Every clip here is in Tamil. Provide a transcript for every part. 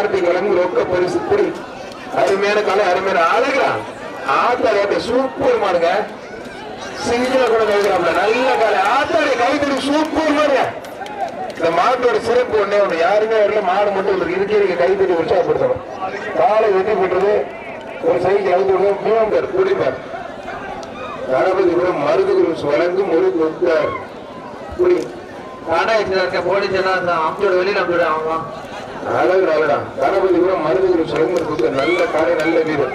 கார்த்திக் வழங்கும் ரொக்க பரிசு புடி அருமையான கலை அருமையான அழகா. ஆத்தாடி சூப்பர் மாடுங்க சிங்கிள கூட கழுகுறாப்ல நல்ல கலை. ஆத்தாடி கைத்தறி சூப்பர் மாடுங்க இந்த மாட்டோட சிறப்பு ஒண்ணே ஒண்ணு. யாருமே வரல மாடு மட்டும் இருக்கு இருக்கே நீங்க கைத்தறி உற்சாகப்படுத்தணும். காலை வெட்டி போட்டுறது ஒரு சைக்கிள் அவுத்து விடுவோம். மூவம்பர் குடிப்பார். கணபதிபுரம் மருது குருஸ் வழங்கும் ஒரு கொத்தார். குடி. ஆனா இருக்க போலீஸ் அம்சோட வெளியில் அம்சோட அவங்க அழகு அழகா மருது குருஸ் வழங்கும் ஒரு கொத்தார் நல்ல காலை நல்ல கூடாது.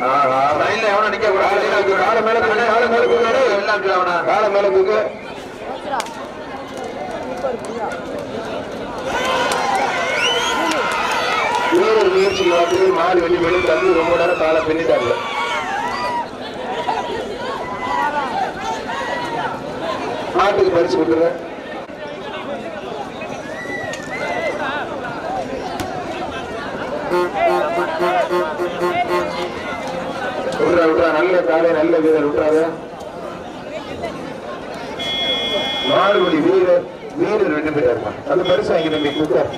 காலை மேல காலை மேல காலை மேல தூக்கு. வீரர் முயற்சி பார்த்து மாடு வெளியே வெளியே தம்பி ரொம்ப நேரம் காலை பின்னிட்டாங்க. மாட்டுக்கு பரிசு கொடுத்துருங்க விட்றா விட்றா நல்ல காலை நல்ல வீரர் விட்றாத மாடுபடி வீரர் வீரர் ரெண்டு பேர் இருப்பான் அந்த பரிசு வாங்கி நம்பி குக்கர்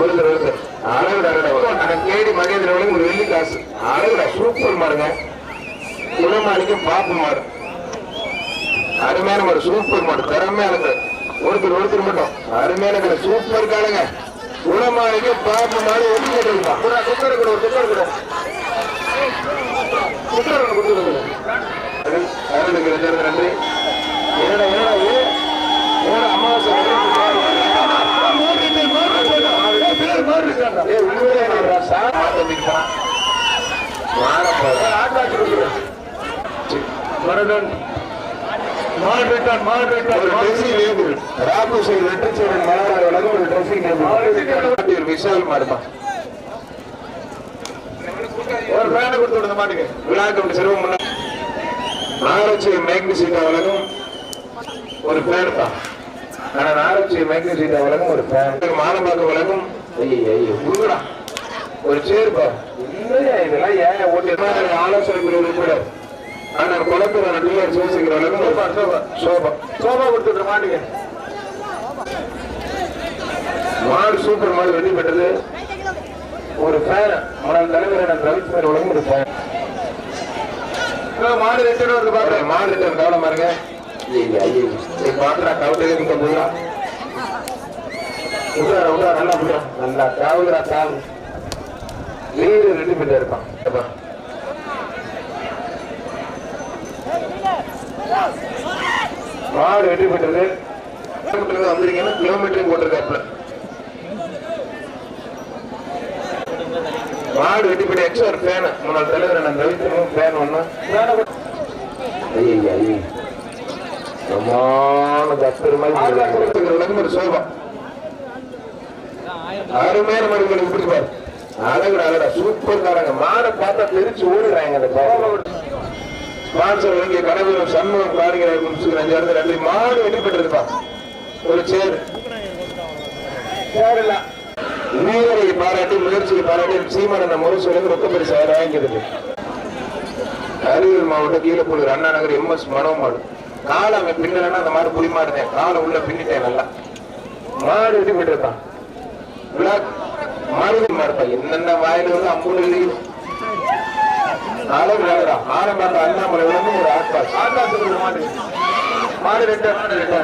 ஒருத்தர் ஒருத்தர் அழகுடா அழகுடா. கேடி மகேந்திரவனுக்கு ஒரு வெள்ளி காசு. அழகுடா சூப்பர் மாடுங்க. குணமாளிக்கும் பாப்பு மாடு. அருமையான மாடு சூப்பர் மாடு. திறமையான ஒருத்தர் ஒருத்தர் மட்டும். அருமையான கடை சூப்பர் காலங்க குணமாளிக்கு பாப்பு மாடு ஒதுக்கிட்டு இருக்கான் குக்கர் கூட ஒரு குக்கர் கூட குக்கர் ஒன்று கொடுத்துருங்க அருளுக்கு ரெண்டு நன்றி. என்னடா என்னடா இது? என்னடா அமாவாசை ஏய், மாடுட்டான் மாடுட்டான் ஒரு dressing table. ராகு சைடு வெற்றிச்சேரன் மலரார் உலகம் ஒரு dressing table. ஒரு விஷால் மாடுமா? ஒரு ஃபேனை கொடுத்து விடுங்க மாட்டுக்கு. விழா கமிட்டி சிறுவம் முன்ன நாராட்சி மேக்னிசீட்டா உலகம் ஒரு ஃபேன் தான். ஆனா நாராட்சி மேக்னிசீட்டா உலகம் ஒரு ஃபேன் மானம்பாக்க உலகம் ஐயோ ஐயோ குடுங்கடா ஒரு சேர்ப்பா இல்லையா இதெல்லாம் ஏன் ஓட்டி ஆலோசனை குழு உறுப்பினர் ஆனா நடுவர் சிவசங்கர் உலகம் ஒரு சோபா சோபா. சோபா. கொடுத்துட்டு மாட்டுங்க மாடு சூப்பர் மாடு வெற்றி பெற்றது ஒரு ஃபேன் முன்னாள் தலைவர் ரவித் பேர் உலகம் ஒரு ஃபேன் மாடு ரிட்டர்ன் வருது பாருங்க. மாடு ரிட்டர்ன் கவனமா இருங்க. மாட்டுறா கவலையில இருக்க போதா உட்கார உட்கார நல்லா நல்லா காவுகிறா காவு வீடு ரெண்டு பேர் இருப்பான் மாடு வெற்றி பெற்றது வந்துருக்கீங்கன்னா கிலோமீட்டர் கிலோமீட்டருக்கு மாடு வெட்டி எக்ஸ்ட்ரா ஒரு ஃபேன் முன்னாள் தலைவர் நான் ரவித்தனும் ஃபேன் ஒண்ணு. ஐயா ஐயா சமான பக்தர் மாதிரி உலகம் ஒரு சோபா. அருமையான மருந்துகள் இப்படி பாரு. அழகுடா அழகா சூப்பர் காரங்க மாடை பார்த்தா தெரிச்சு ஓடுறாங்க அந்த ஸ்பான்சர் வழங்கிய கனவீரம் சண்முகம் காரிகிறார் முடிச்சுக்கிற அஞ்சு இடத்துல நன்றி மாடு வெட்டி ஒரு சேர். சேர் இல்ல. வீரரை பாராட்டி முயற்சியை பாராட்டி சீமானந்த முரசு ரொக்க பரிசு அவர் வாங்கிக்கிறது அரியலூர் மாவட்டம் கீழப்பள்ளூர் அண்ணா நகர் எம் எஸ் மனோமாடு. காலை அவன் பின்னலன்னா அந்த மாதிரி புலி மாடுதேன் காலை உள்ள பின்னிட்டேன் நல்லா. மாடு வெட்டி மாடு மாடுப்பா. என்னென்ன வாயில வந்து அம்பூர் எழுதிக்குது அளவு வேறா ஆரம்பாக்க அண்ணாமலை வந்து ஒரு ஆட்பாஸ் ஆட்பாஸ் ஒரு மாடு மாடு ரெண்டு மாடு ரெண்டு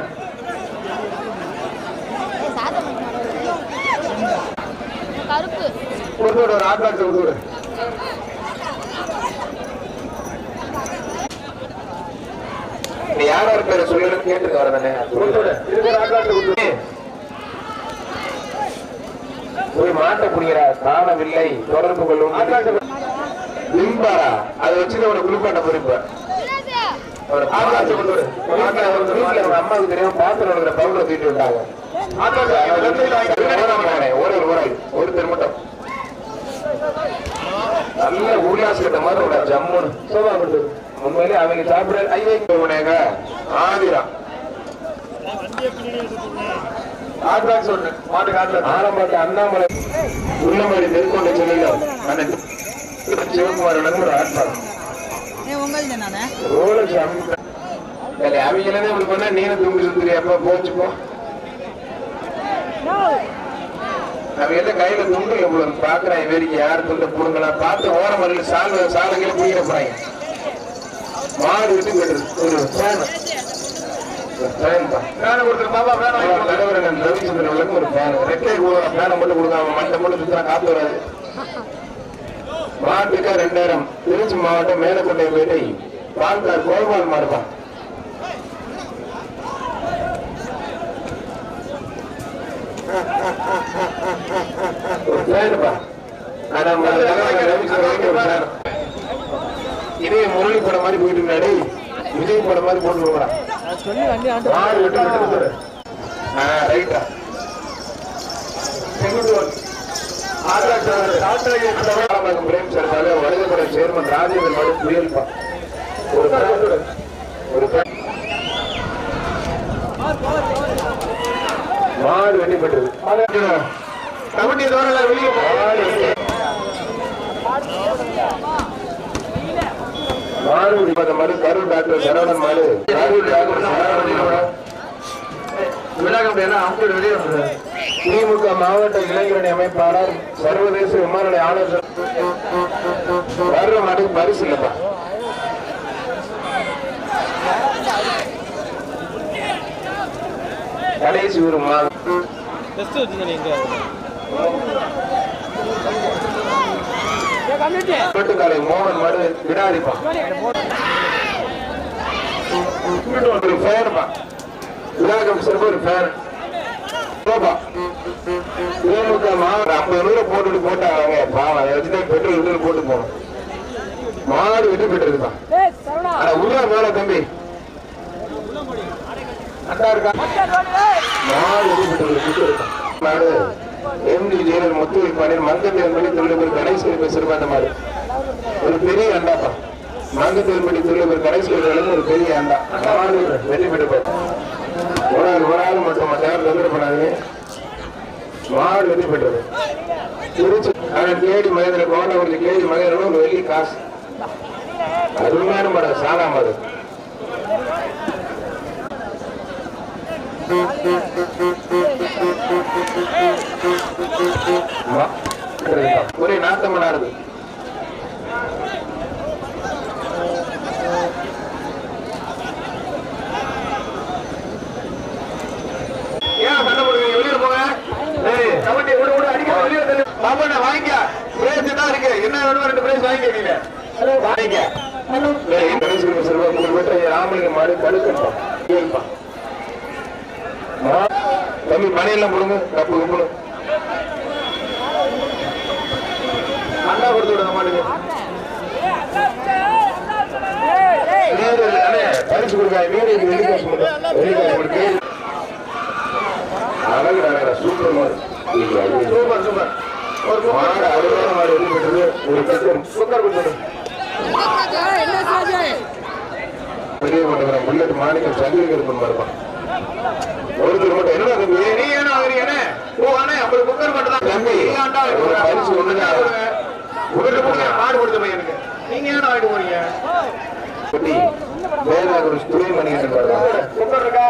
கருப்பு கொடுத்து ஒரு ஆட்பாஸ் கொடுத்து நீ யார் யார் பேரை சொல்லு கேட்டுக்க வரதானே ஒரு விடு இருக்கிற போய் மாட்ட காணவில்லை தொடர்பு கொள்ளும். பிம்பாரா அதை வச்சுட்டு அவனை குளிப்பாட்ட அவங்க அம்மாவுக்கு தெரியாம பாத்திரம் பவுடரை தூக்கிட்டு விட்டாங்க ஒருத்தர் மட்டும் நல்ல உல்லாஸ் கட்ட மாதிரி ஒரு ஜம்முன்னு. சோபா கொடுத்து உண்மையிலே அவங்க சாப்பிட ஐயே. உனேங்க ஆதிரா. ஆட்பாக் சொல்லு மாட்டு காட்டுல ஆரம்பாட்டு அண்ணாமலை. உள்ளமடி நெருக்கொண்ட சொல்லலாம் ஒரு அவங்களே இப்படி பண்ணா தூங்கி சுத்துறியா அப்ப போச்சு போ. நம்ம எல்லாம் கையில துண்டு எவ்வளவு பாக்குறேன் வேடிக்கை. யார் துண்டு புடுங்கலாம் பார்த்து ஓரம் வரல சால சாலைகளை பிடிக்கிற போறாங்க. மாடு விட்டு போயிடுது ஒரு ஃபேன் தலைவரன் ரவிச்சந்திரன் ஒரு ஃபேன் ஃபேனை மட்டும் கொடுக்காம மண்டை மட்டும் சுத்தா காத்து வராது. மாட்டுக்கு ரெண்டாயிரம். திருச்சி மாவட்டம் மேலக்கொண்டை பேட்டை பால்கார் கோபால் மாடுபா இதே முரளி படம் மாதிரி போயிட்டு இருந்தாடி விஜய் படம் மாதிரி போட்டு போறான் ஆறு ரைட்டா. செங்குந்தூர் பிரேம் சார் வடகுபட சேர்மன் ராஜேந்திரன் மாடு புயல்பா ஒரு ஒரு மாடு வெட்டி பெற்றது கமிட்டி வெளியே மாடு வெட்டி. மாடு கரூர் டாக்டர் சரவணன் மாடு கரூர் டாக்டர் சரவணன் விழா வெளியே திமுக மாவட்ட இளைஞரணி அமைப்பாளர் சர்வதேச விமான நிலைய ஆலோசனை வர்ற பரிசு இல்லப்பா கடைசி ஒரு மாதம். மோகன் மாடு விடாதிப்பா ஒரு ஃபேர்ப்பா விழாக்கம் சிறப்பு ஒரு ஃபேர் ஐம்பது போட்டுட்டு போட்டாங்க? பாவம் வச்சுதான் பெட்ரோல் போட்டு போகணும் மாடு விட்டு பெற்றிருக்கான் ஆனா உள்ள மேல தம்பி. மாடு விட்டு பெற்றிருக்கு மாடு எம்டி ஜெயலலிதா முத்துவை பாண்டியன் தொழிலபர் கணேசன் பேசுறப்ப அந்த மாடு. ஒரு பெரிய அண்டாப்பா. மங்கத்தேவன் படி தொழிலபர் கணேசன் ஒரு பெரிய அண்டா. மாடு வெற்றி பெற்று ஒரு ஆள் ஒரு ஆள் மட்டும் மற்ற யாரும் தொந்தரவு பண்ணாதீங்க. மாடு வெற்றி பெற்றது திருச்சி ஆனால் கேடி மகேந்திர கோண்டவருக்கு கேடி மகேந்திரன் ஒரு வெள்ளி காசு. அருமையான மாடு சாதாம் மாடு. ஒரே நாத்தம் இருக்கு ஏன் சண்டை போடுவீங்க வெளியே போங்க ஏய், கமிட்டி விடு விடு அடிக்க வெளியே தள்ளு பாப்பா நான் வாங்கிக்க பிரைஸ் தான் இருக்கு என்ன வேணும் ரெண்டு பிரைஸ் வாங்கிக்க நீங்க. வாங்கிக்க ராமலிங்க மாடு கடுக்கட்டும் கேள்ப்பா. மா- தம்பி பணியெல்லாம் போடுங்க கப்பு கும்பிடு. அண்ணா கொடுத்து விடுங்க மாட்டுக்கு. பரிசு அழகுடா அழகுடா சூப்பர் சூப்பர் சூப்பர். மாடு அருமையான மாடு பெற்றது ஒரு குக்கர் குக்கர் கொடுத்துடு பெரிய புல்லட் மாணிக்கம் ஒருத்தர் மட்டும் என்ன தம்பி நீ என்ன அண்ணே? ஓ அண்ணே அப்படி குக்கர் மட்டும் தான் தம்பி, ஒரு பரிசு ஒண்ணுதான். மாடு கொடுத்த பையனுக்கு நீங்க என்ன ஆயிட்டு போறீங்க குட்டி வேதாகுரு துணை மணிகண்டன் குக்கர் இருக்கா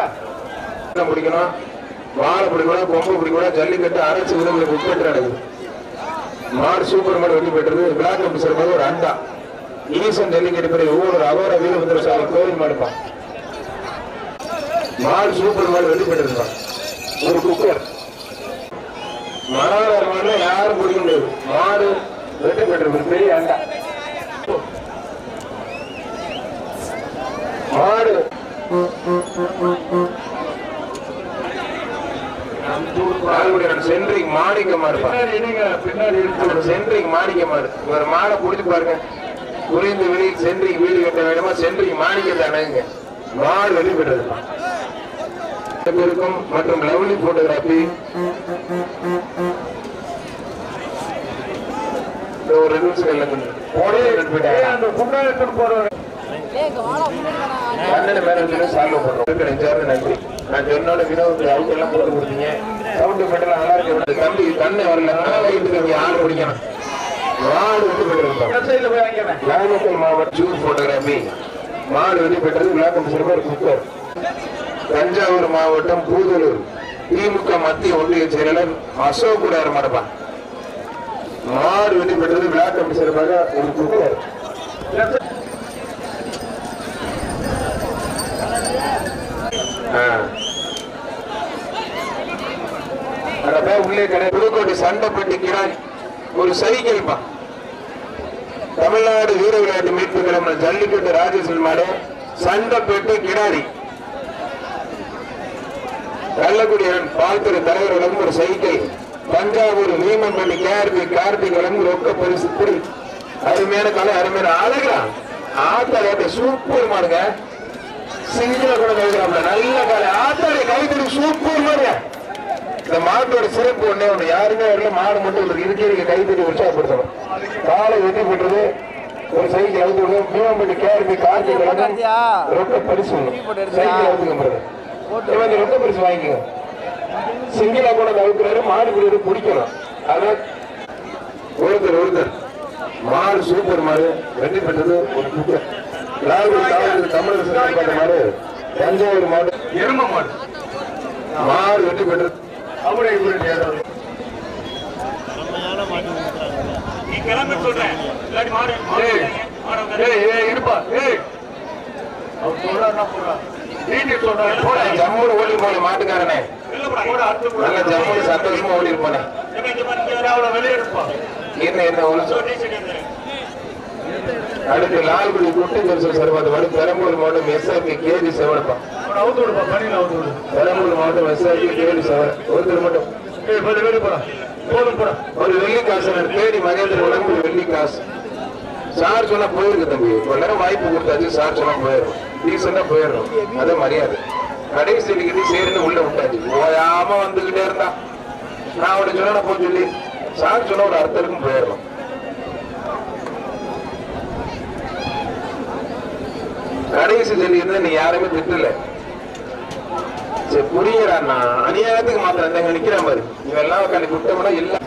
என்ன பிடிக்கணும் வாழை பிடிக்கணும் கொம்பு பிடிக்கணும் ஜல்லிக்கட்டு அரைச்சு விதங்களுக்கு உட்பட்டு நடக்குது மாடு சூப்பர் மாடு வெட்டி பெற்றது விழாக்கு மாதிரி ஒரு அண்டா. ஈசன் ஜல்லிக்கட்டு பிறகு ஒவ்வொரு அவர வீரபுத்திர சாமி கோவில் மாடுப்பான் மாடு சூப்பர் மாடு வெட்டி பெற்றிருப்பான் ஒரு குக்கர். மராதார் மாடுல யாரும் பிடிக்க முடியாது. மாடு வெட்டி பெற்றிருக்கு பெரிய அண்டா. மாடு. சென்ட்ரிக் மாணிக்கமா ஒரு சென்ட்ரிக் மாணிக்கமாடு ஒரு மாடை பிடிச்சு பாருங்க. குறைந்த வெளியில் சென்ட்ரிக் வீடு கட்ட வேண்டுமா? சென்ட்ரிக் மாணிக்கத்தை அணுகுங்க மாடு வெளிப்பட்டது இருக்கும் மற்றும் லவ்லி போட்டோகிராபி ஒரு ரெண்டு நிமிஷம் இல்லை நன்றி நான் சொன்னோட வினோத் அவுட் எல்லாம் போட்டு கொடுத்தீங்க. சவுண்ட் மட்டும் நல்லா இருக்கு. தம்பி கண்ணு வரல. வீட்டுக்கு நீங்க ஆள் பிடிக்கணும். மாடு வந்து வாங்கிக்கிறேன் நாமக்கல் மாவட்ட ஜூஸ் போட்டோகிராபி. மாடு வெற்றி பெற்றது விளாக்கம் சிறுவர் குக்கர் தஞ்சாவூர் மாவட்டம் பூதலூர். திமுக மத்திய ஒன்றிய செயலாளர் அசோக் கூட மாட்டப்பா. மாடு வெற்றி பெற்றது விழா கமிட்டி சார்பாக ஒரு குக்கர் அடப்பா உள்ளே கடை. புதுக்கோட்டை சண்டைப்பட்டி கிராய் ஒரு சைக்கிள் தமிழ்நாடு வீர விளையாட்டு மீட்பு கிளம்பின ஜல்லிக்கட்டு ராஜேஸ்வரன் மாடு சண்டைப்பட்டு கிடாரி. கள்ளக்குடியன் பால்துறை தலைவர் வழங்கும் ஒரு சைக்கிள் தஞ்சாவூர் வீமன் வீமன்பள்ளி கேஆர்பி கார்த்திக் வழங்கும் ரொக்க பரிசு. திரு அருமையான கலை அருமையான அழகா ஆத்தாடி சூப்பர் மாடுங்க. சிங்கிள கூட கழுகுறாப்ல நல்ல கலை. ஆத்தாடி கைத்தறி சூப்பர் மாடுங்க. இந்த மாட்டோட சிறப்பு ஒண்ணே ஒண்ணு. யாருமே வரல மாடு மட்டும் இல்லை இருக்கே நீங்க கைத்தறி உற்சாகப்படுத்தணும். காலை வெட்டி போட்டது ஒரு சைக்கிள் அழுத்து விடுவோம் வீமன்பள்ளி கேஆர்பி கார்த்திக் ரொக்க பரிசு சைக்கிள் இந்த ரொக்க பரிசு வாங்கிக்கோ. சிங்கிளா கூட தவிர்க்கிறாரு மாடு பிடிக்கிறது பிடிக்கணும். அதான் ஒருத்தர் ஒருத்தர். மாடு சூப்பர் மாடு. வெற்றி பெற்றது ஒரு தாவூர் தமிழக மாடு. தஞ்சாவூர் மாடு. எரும மாடு. மாடு வெற்றி பெற்றது. அவரை இப்படி நீ கிளம்பி சொல்றேன் இல்லாட்டி மாடு ஏய், ஏய், ஏய், இருப்பா, ஏய். அவர். வீட்டுக்கு சொல்றாரு, போடா. ஜம்முன்னு ஓடி போன மாட்டுக்காரனே. நல்ல ஜம்முன்னு சந்தோஷமா ஓடி இருப்பானே அவளை வெளியே எடுப்பா. என்ன என்ன ஒரு. அடுத்து லால்குடி குட்டி ஜெருசல் சர்வாத. மாடு பெரம்பூர் மாவட்டம் எஸ்ஆர்பி கேஜி செவனப்பா. பெரம்பூர் மாவட்டம் எஸ்ஆர்பி கேஜி செவன் ஒருத்தர் மட்டும். ஒரு வெள்ளி காசு தேடி மகேந்திர உடம்பு ஒரு வெள்ளி காசு சார் சொன்னா போயிருக்கு தம்பி. ஒரு நேரம் வாய்ப்பு கொடுத்தாச்சு சார் சொன்னா போயிடும் டீசெண்டா போயிடும் அது மரியாதை. கடைசி டிக்கெட்டு சேருன்னு உள்ள விட்டாச்சு. ஓயாம வந்துகிட்டே இருந்தா. நான் அவனை சொன்ன போய் சொல்லி. சார் சொன்ன ஒரு அர்த்தத்துக்கும் போயிடணும் கடைசி சொல்லி நீ யாருமே திட்டல. சரி புரியுறான்னா அநியாயத்துக்கு மாத்திரம் இந்த நிக்கிறான் பாரு. இவெல்லாம் உட்காந்து குட்டம்னா எல்லாம்